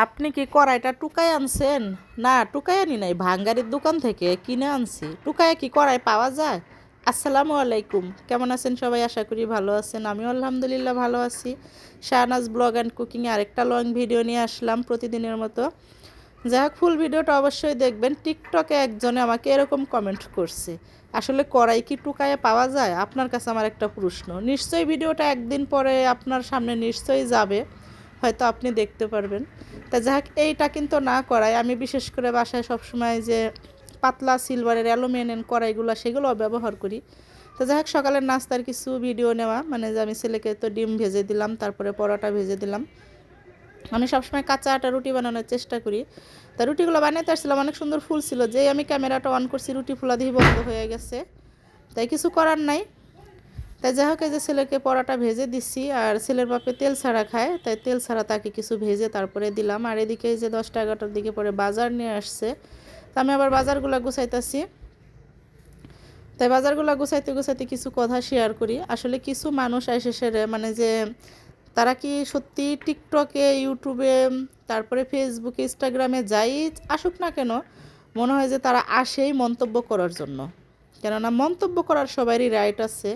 আপনি কি কড়াইটা টুকায় আনছেন? না, টুকায় আনি নাই। ভাঙ্গারির দোকান থেকে কিনে আনছি। টুকায় কি কড়াই পাওয়া যায়? আসসালামু আলাইকুম। কেমন আছেন সবাই? আশা করি ভালো আছেন। আমিও আলহামদুলিল্লাহ ভালো আছি। শাহনাজ ব্লগ অ্যান্ড কুকিংয়ে আরেকটা লং ভিডিও নিয়ে আসলাম প্রতিদিনের মতো। যাই হোক ফুল ভিডিওটা অবশ্যই দেখবেন। টিকটকে একজনে আমাকে এরকম কমেন্ট করছে। আসলে কড়াই কি টুকায়ে পাওয়া যায়? আপনার কাছে আমার একটা প্রশ্ন। নিশ্চয়ই ভিডিওটা একদিন পরে আপনার সামনে নিশ্চয়ই যাবে। হয়তো আপনি দেখতে পারবেন। তা যাক, এইটা কিন্তু না করায়। আমি বিশেষ করে বাসায় সবসময় যে পাতলা সিলভারের অ্যালুমিনিয়াম কড়াইগুলো সেগুলো ব্যবহার করি। তো যাই হোক সকালের নাস্তার কিছু ভিডিও নেওয়া। মানে যে আমি ছেলেকে তো ডিম ভেজে দিলাম, তারপরে পরোটা ভেজে দিলাম। আমি সবসময় কাঁচা আটা রুটি বানানোর চেষ্টা করি। তা রুটিগুলো বানাইতে আসছিলাম, অনেক সুন্দর ফুল ছিল। যেই আমি ক্যামেরাটা অন করছি, রুটি ফুলা দিয়ে বন্ধ হয়ে গেছে। তাই কিছু করার নাই। তাই যাই হোক, এই যে ছেলেকে পরাটা ভেজে দিচ্ছি, আর ছেলের বাপে তেল ছাড়া খায়, তাই তেল ছাড়া তাকে কিছু ভেজে তারপরে দিলাম। আর এদিকে এই যে দশটা এগারোটার দিকে পরে বাজার নিয়ে আসছে। তা আমি আবার বাজারগুলো গুছাইতেছি। তাই বাজারগুলো গুছাইতে গুছাইতে কিছু কথা শেয়ার করি। আসলে কিছু মানুষ এসে সেরে মানে যে তারা কি সত্যি টিকটকে ইউটিউবে তারপরে ফেসবুকে ইনস্টাগ্রামে যাই আসুক না কেন, মনে হয় যে তারা আসেই মন্তব্য করার জন্য। কেননা মন্তব্য করার সবারই রাইট আছে।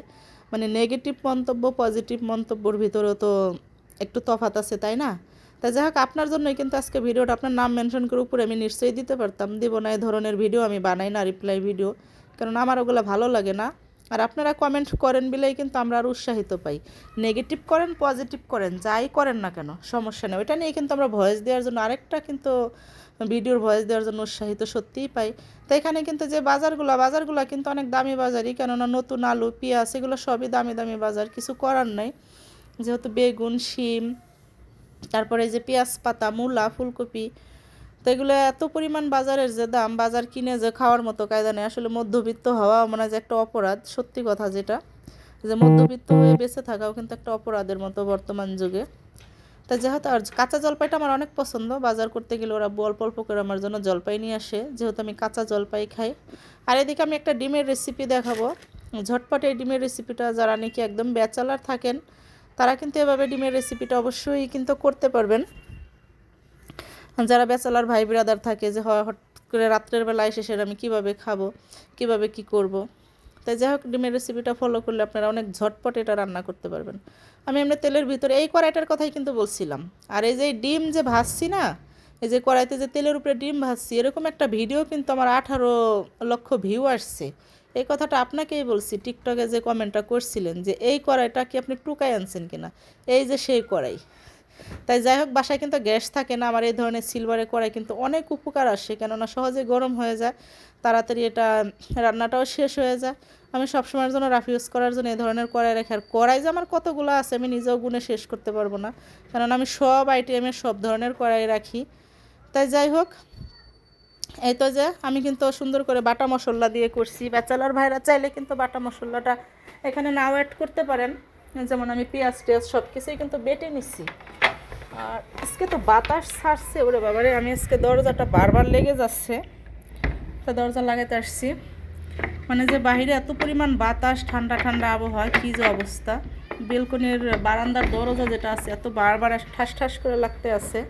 মানে নেগেটিভ মন্তব্য পজিটিভ মন্তব্যর ভিতরেও তো একটু তফাত আছে, তাই না? তাই যাই হোক, আপনার জন্যই কিন্তু আজকে ভিডিওটা, আপনার নাম মেনশন করে উপরে আমি নিশ্চয়ই দিতে পারতাম। দিব না, এই ধরনের ভিডিও আমি বানাই না রিপ্লাই ভিডিও কারণ আমার ওগুলো ভালো লাগে না। আর আপনারা কমেন্ট করেন বিলেই কিন্তু আমরা আর উৎসাহিত পাই। নেগেটিভ করেন পজিটিভ করেন, যাই করেন না কেন, সমস্যা নেই। ওইটা নিয়ে কিন্তু আমরা ভয়েস দেওয়ার জন্য আরেকটা কিন্তু ভিডিওর ভয়েস দেওয়ার জন্য উৎসাহিত সত্যিই পাই। তো এখানে কিন্তু যে বাজারগুলো বাজারগুলো কিন্তু অনেক দামি বাজারই, কেননা নতুন আলু, পেঁয়াজ, এগুলো সবই দামি দামি বাজার, কিছু করার নাই। যেহেতু বেগুন, শিম, তারপরে যে পেঁয়াজ পাতা, মূলা, ফুলকপি, তো এগুলো এত পরিমাণ বাজারের যে দাম, বাজার কিনে যে খাওয়ার মতো কায়দা নেই আসলে মধ্যবিত্ত হওয়া মানে যে একটা অপরাধ, সত্যি কথা যেটা। যে মধ্যবিত্ত হয়ে বেঁচে থাকাও কিন্তু একটা অপরাধের মতো বর্তমান যুগে। তা যেহেতু আর কাঁচা জলপাইটা আমার অনেক পছন্দ, বাজার করতে গেলে ওরা অল্প অল্প করে আমার জন্য জলপাই নিয়ে আসে, যেহেতু আমি কাঁচা জলপাই খাই আর এদিকে আমি একটা ডিমের রেসিপি দেখাবো ঝটপট এই ডিমের রেসিপিটা যারা নাকি একদম ব্যাচেলার থাকেন, তারা কিন্তু এভাবে ডিমের রেসিপিটা অবশ্যই কিন্তু করতে পারবেন যারা ব্যাচেলার ভাই ব্রাদার থাকে যে হট করে রাত্রের বেলা এসে সেটা আমি কীভাবে খাব, কীভাবে কি করব। তাই যাই হোক, ডিমের রেসিপিটা ফলো করলে আপনারা অনেক ঝটপট এটা রান্না করতে পারবেন। আমি এমনি তেলের ভিতরে, এই কড়াইটার কথাই কিন্তু বলছিলাম। আর এই যে ডিম যে ভাজছি না, এই যে কড়াইতে যে তেলের উপরে ডিম ভাজছি, এরকম একটা ভিডিও কিন্তু আমার আঠারো লক্ষ ভিউ আসছে। এই কথাটা আপনাকেই বলছি টিকটকে যে কমেন্টটা করছিলেন যে, এই কড়াইটা কি আপনি টুকাই আনছেন কিনা? এই যে সেই কড়াই। তাই যাই হোক, বাসায় কিন্তু গ্যাস থাকে না আমার এই ধরনের সিলভারে কড়াই কিন্তু অনেক উপকার আসে, কেননা সহজে গরম হয়ে যায়, তাড়াতাড়ি এটা রান্নাটাও শেষ হয়ে যায়। আমি সবসময়ের জন্য রাফ ইউজ করার জন্য এই ধরনের কড়াই রেখে, আর কড়াই যে আমার কতগুলো আছে, আমি নিজেও গুনে শেষ করতে পারব না কারণ আমি সব আইটেমের সব ধরনের কড়াই রাখি। তাই যাই হোক, এই তো যে আমি কিন্তু সুন্দর করে বাটা মশলা দিয়ে করছি। ব্যাচেলার ভাইরা চাইলে কিন্তু বাটা মশলাটা এখানে নাও অ্যাড করতে পারেন। যেমন আমি পেঁয়াজ টেয়াজ সব কিছুই কিন্তু বেটে নিচ্ছি আর আজকে তো বাতাস ছাড়ছে, ওরে বাবারে, আমি আজকে দরজাটা বারবার লেগে যাচ্ছে। তা দরজা লাগাতে আসছি। মানে যে বাহিরে এত পরিমাণ বাতাস, ঠান্ডা ঠান্ডা আবহাওয়া, কী যে অবস্থা। বেলকনির বারান্দার দরজা যেটা আছে, এত বারবার ঠাস ঠাস করে লাগতে আছে।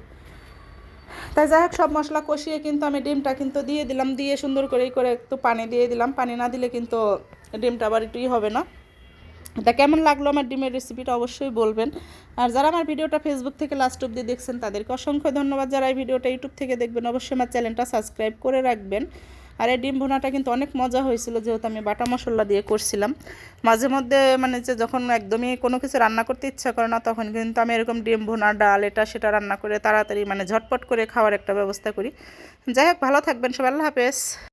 তাই যাই হোক, সব মশলা কষিয়ে কিন্তু আমি ডিমটা কিন্তু দিয়ে দিলাম, দিয়ে সুন্দর করে করে একটু পানি দিয়ে দিলাম। পানি না দিলে কিন্তু ডিমটা আবার একটুই হবে না। এটা কেমন লাগল আমার ডিমের রেসিপিটা অবশ্যই বলবেন। আর যারা আমার ভিডিওটা ফেসবুক থেকে লাস্ট অব্দি দেখছেন, তাদেরকে অসংখ্য ধন্যবাদ। যারা এই ভিডিওটা ইউটিউব থেকে দেখবেন, অবশ্যই আমার চ্যানেলটা সাবস্ক্রাইব করে রাখবেন। আর এই ডিম ভুনাটা কিন্তু অনেক মজা হয়েছিল, যেহেতু আমি বাটা মশলা দিয়ে করছিলাম। মাঝে মধ্যে মানে যে যখন একদমই কোনো কিছু রান্না করতে ইচ্ছা করে না, তখন কিন্তু আমি এরকম ডিম ভুনা, ডাল, এটা সেটা রান্না করে তাড়াতাড়ি মানে ঝটপট করে খাওয়ার একটা ব্যবস্থা করি। যাই হোক, ভালো থাকবেন সবাই, আল্লাহ হাফেজ।